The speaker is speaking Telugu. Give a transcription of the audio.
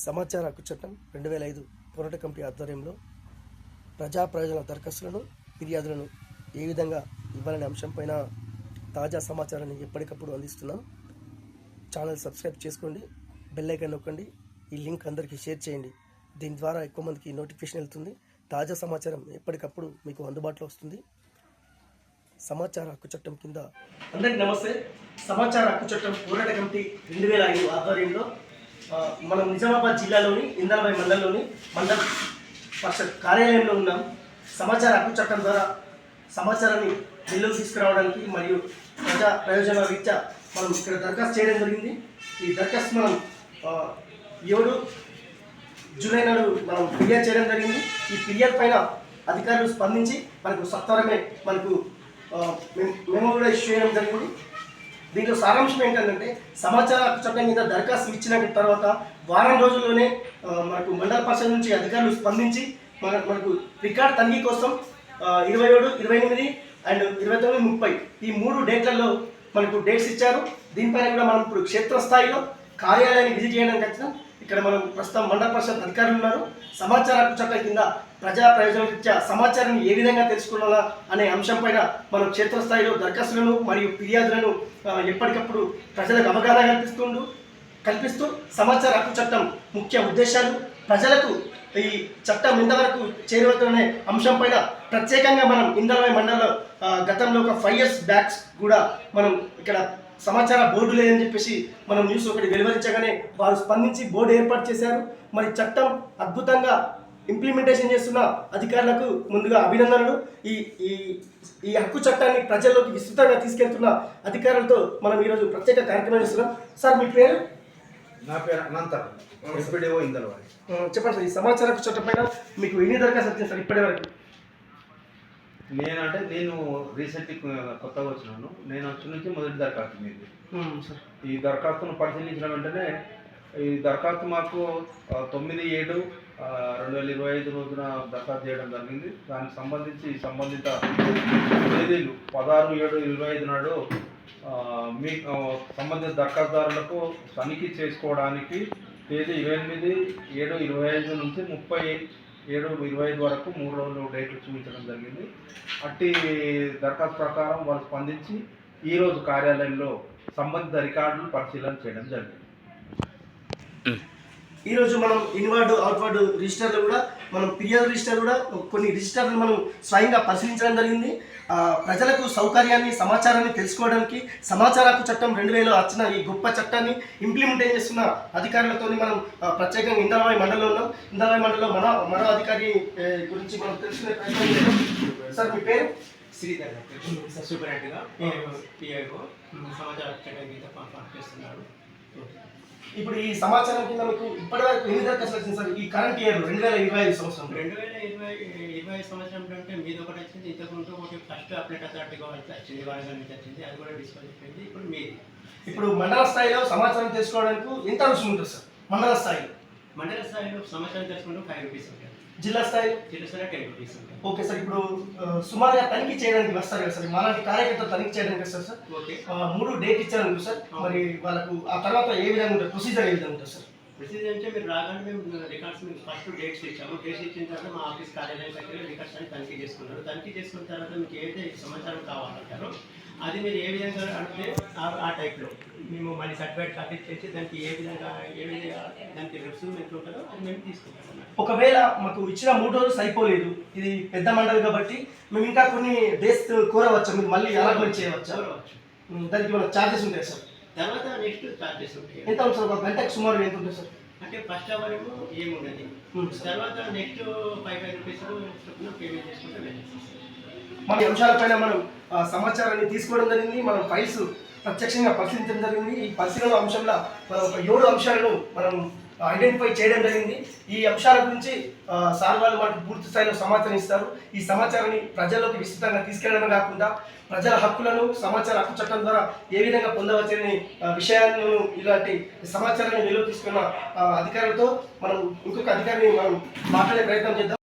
సమాచార హక్కు చట్టం రెండు వేల ఐదు పోరాట కమిటీ ఆధ్వర్యంలో ప్రజా ప్రయోజన దరఖాస్తులను ఫిర్యాదులను ఏ విధంగా ఇవ్వాలనే అంశంపైన తాజా సమాచారాన్ని ఎప్పటికప్పుడు అందిస్తున్నాం. ఛానల్ సబ్స్క్రైబ్ చేసుకోండి బెల్ ఐకాన్ నొక్కండి ఈ లింక్ అందరికీ షేర్ చేయండి. దీని ద్వారా ఎక్కువ మందికి నోటిఫికేషన్ వెళ్తుంది. తాజా సమాచారం ఎప్పటికప్పుడు మీకు అందుబాటులో వస్తుంది. సమాచార హక్కు చట్టం కింద అందరికీ నమస్తే. సమాచార హక్కు చట్టం పోరాట కమిటీ రెండు వేల ఐదు ఆధ్వర్యంలో మనం నిజామాబాద్ జిల్లాలోని ఇందలబాయి మండలంలోని మండల పరిషత్ కార్యాలయంలో ఉన్నాం. సమాచార హక్కు చట్టం ద్వారా సమాచారాన్ని జిల్లాకు తీసుకురావడానికి మరియు ప్రజా ప్రయోజనాల రీత్యా మనం ఇక్కడ దరఖాస్తు చేయడం జరిగింది. ఈ దరఖాస్తు మనం ఏడు జూలై నాడు మనం ఫిర్యాదు చేయడం జరిగింది. ఈ ఫిర్యాదు పైన అధికారులు స్పందించి మనకు సత్వరమే మనకు మేము కూడా ఇష్యూ చేయడం జరిగింది. దీంట్లో సారాంశం ఏంటంటే సమాచార చట్టం కింద దరఖాస్తు ఇచ్చిన తర్వాత వారం రోజుల్లోనే మనకు మండల పరిషత్ నుంచి అధికారులు స్పందించి మన మనకు రికార్డ్ తనిఖీ కోసం ఇరవై ఏడు ఇరవై ఎనిమిది అండ్ ఇరవై తొమ్మిది ముప్పై ఈ మూడు డేట్లలో మనకు డేట్స్ ఇచ్చారు. దీనిపైన కూడా మనం ఇప్పుడు క్షేత్రస్థాయిలో కార్యాలయాన్ని విజిట్ చేయడానికి వచ్చినాం ఇక్కడ మనం ప్రస్తుతం మండల పరిషత్ అధికారులు ఉన్నారు. సమాచార హక్కు చట్టం కింద ప్రజా ప్రయోజనం రీత్యా సమాచారాన్ని ఏ విధంగా తెలుసుకోవాలా అనే అంశంపైన మనం క్షేత్రస్థాయిలో దరఖాస్తులను మరియు ఫిర్యాదులను ఎప్పటికప్పుడు ప్రజలకు అవగాహన కల్పిస్తుండు కల్పిస్తూ సమాచార హక్కు చట్టం ముఖ్య ఉద్దేశాలు ప్రజలకు ఈ చట్టం ఇంతవరకు చేరువవుతున్న అంశం పైన ప్రత్యేకంగా మనం ఇందలవై మండలంలో గతంలో ఒక ఫైవ్ ఇయర్స్ బ్యాక్స్ కూడా మనం ఇక్కడ సమాచార బోర్డు లేదని చెప్పేసి మనం న్యూస్ ఒకటి వెలువరించగానే వారు స్పందించి బోర్డు ఏర్పాటు చేశారు. మరి చట్టం అద్భుతంగా ఇంప్లిమెంటేషన్ చేస్తున్న అధికారులకు ముందుగా అభినందనలు. ఈ ఈ ఈ హక్కు చట్టాన్ని ప్రజల్లోకి విస్తృతంగా తీసుకెళ్తున్న అధికారులతో మనం ఈరోజు ప్రత్యేక కార్యక్రమం చేస్తున్నాం. సార్ మీ పేరు? నా పేరు అనంతరం ఎస్పీడీఓ చెప్పండి సార్ ఈ సమాచార హక్కు చట్టం పైన మీకు ఎన్ని దరఖాస్తు వచ్చింది సార్ ఇప్పటి వరకు నేనంటే నేను రీసెంట్ కొత్తగా వచ్చినాను. నేను వచ్చి నుంచి మొదటి దరఖాస్తు మీది. ఈ దరఖాస్తును పరిశీలించిన వెంటనే ఈ దరఖాస్తు మాకు తొమ్మిది ఏడు రెండు వేల ఇరవై ఐదు రోజున దరఖాస్తు చేయడం జరిగింది. దానికి సంబంధించి సంబంధిత తేదీలు పదహారు ఏడు ఇరవై ఐదు నాడు మీ సంబంధిత దరఖాస్తుదారులకు తనిఖీ చేసుకోవడానికి తేదీ ఇరవై ఎనిమిది ఏడు ఇరవై ఐదు నుంచి ముప్పై ఏడు ఇరవై ఐదు వరకు మూడు రోజులు డేట్లు చూపించడం జరిగింది. అట్టి దరఖాస్తు ప్రకారం వాళ్ళు స్పందించి ఈరోజు కార్యాలయంలో సంబంధిత రికార్డులు పరిశీలన చేయడం జరిగింది. ఈరోజు మనం ఇన్వర్డ్ అవుట్వర్డ్ రిజిస్టర్లు కూడా మనం ఫిర్యాదు రిజిస్టర్ కూడా కొన్ని రిజిస్టర్లు మనం స్వయంగా పరిశీలించడం జరిగింది. ప్రజలకు సౌకర్యాన్ని సమాచారాన్ని తెలుసుకోవడానికి సమాచార హక్కు చట్టం రెండు వేలు వచ్చిన ఈ గొప్ప చట్టాన్ని ఇంప్లిమెంట్ చేస్తున్న అధికారులతో మనం ప్రత్యేకంగా ఇందలవాయి మండలంలో ఉన్నాం. ఇందలవాయి మండలంలో మన మరో అధికారి గురించి మనం తెలుసుకునే ప్రయత్నం చేద్దాం. సార్ మీ పేరు? శ్రీధర్ సూపరింటెండెంట్గా సమాచార చట్టం గీత పనిచేస్తున్నారు ఇప్పుడు ఈ సమాచారం కింద మీకు ఇప్పటివరకు ఎన్ని దరఖాస్తులు వచ్చింది సార్? ఈ కరెంట్ ఇయర్ రెండు వేల ఇరవై ఐదు సంవత్సరం రెండు వేల ఇరవై ఇరవై సంవత్సరం అంటే మీది ఒకటి వచ్చింది. ఇంతకుముందు ఒకటి ఫస్ట్ అప్డేట్ అథారిటీగా వచ్చింది వరంగల్ నుంచి వచ్చింది. అది కూడా డిస్కస్ అయిపోయింది ఇప్పుడు మీది. ఇప్పుడు మండల స్థాయిలో సమాచారం తెలుసుకోవడానికి ఎంత రుసుము ఉంటుంది సార్? మండల స్థాయిలో. మండల స్థాయిలో సమాచారం తెలుసుకుంటే ఫైవ్ రూపీస్ ఉంటుంది జిల్లా స్థాయిలో? జిల్లా స్థాయిలో టెన్ రూపీస్ ఉంటుంది ఓకే సార్ ఇప్పుడు సుమారుగా తనిఖీ చేయడానికి వస్తారు కదా సార్ మాలాంటి కార్యకర్తలు తనిఖీ చేయడానికి వస్తారు సార్. ఓకే. మూడు డేట్ ఇచ్చారు సార్ మరి వాళ్ళకు ఆ తర్వాత ఏ విధంగా ఉంటుంది ప్రొసీజర్ ఏ విధంగా ఉంటుంది సార్? ప్రొసీజర్ అంటే మీరు రాగానే మేము రికార్డ్స్ మీకు ఫస్ట్ డేట్స్ ఇచ్చాము. డేట్స్ ఇచ్చిన తర్వాత మా ఆఫీస్ కార్యాలయం దగ్గర రికార్డ్స్ అన్ని తనిఖీ చేసుకున్నారు. తనిఖీ చేసుకున్న తర్వాత మీకు ఏదైతే సమాచారం కావాలంటారో అది మీరు ఏ విధంగా అంటే ఆ- టైప్లో మేము మళ్ళీ సర్టిఫికేట్ కాపీ చేసి దానికి ఏ విధంగా ఏ విధంగా దానికి రుసుము ఎంత ఉంటుందో అది మేము తీసుకుంటాం. ఒకవేళ మాకు ఇచ్చిన మూడు రోజులు సరిపోలేదు. ఇది పెద్ద మండలి కాబట్టి మేము ఇంకా కొన్ని డేస్ కోరవచ్చా? మీరు మళ్ళీ అలాట్మెంట్ చేయవచ్చా? దానికి మన ఛార్జెస్ ఉంటాయి సార్? తర్వాత నెక్స్ట్ చార్జెస్ ఉంటాయి. ఎంత ఉంటుంది సార్ గంటకు సుమారు ఎంత ఉంటుంది సార్? అంటే ఫస్ట్ అవర్ ఏమో. తర్వాత next five five rupees payment చేసుకుంటే మన అంశాలపైన మనం సమాచారాన్ని తీసుకోవడం జరిగింది. మనం ఫైల్స్ ప్రత్యక్షంగా పరిశీలించడం జరిగింది. ఈ పరిశీలన అంశంలో మనం ఒక ఏడు అంశాలను మనం ఐడెంటిఫై చేయడం జరిగింది. ఈ అంశాల గురించి సార్ వాళ్ళు మనకు పూర్తి స్థాయిలో సమాచారం ఇస్తారు. ఈ సమాచారాన్ని ప్రజల్లోకి విస్తృతంగా తీసుకెళ్ళడమే కాకుండా ప్రజల హక్కులను సమాచార హక్కు చట్టం ద్వారా ఏ విధంగా పొందవచ్చని విషయాలను ఇలాంటి సమాచారాన్ని నిలువ తీసుకున్న అధికారులతో మనం ఇంకొక అధికారిని మనం మాట్లాడే ప్రయత్నం చేద్దాం.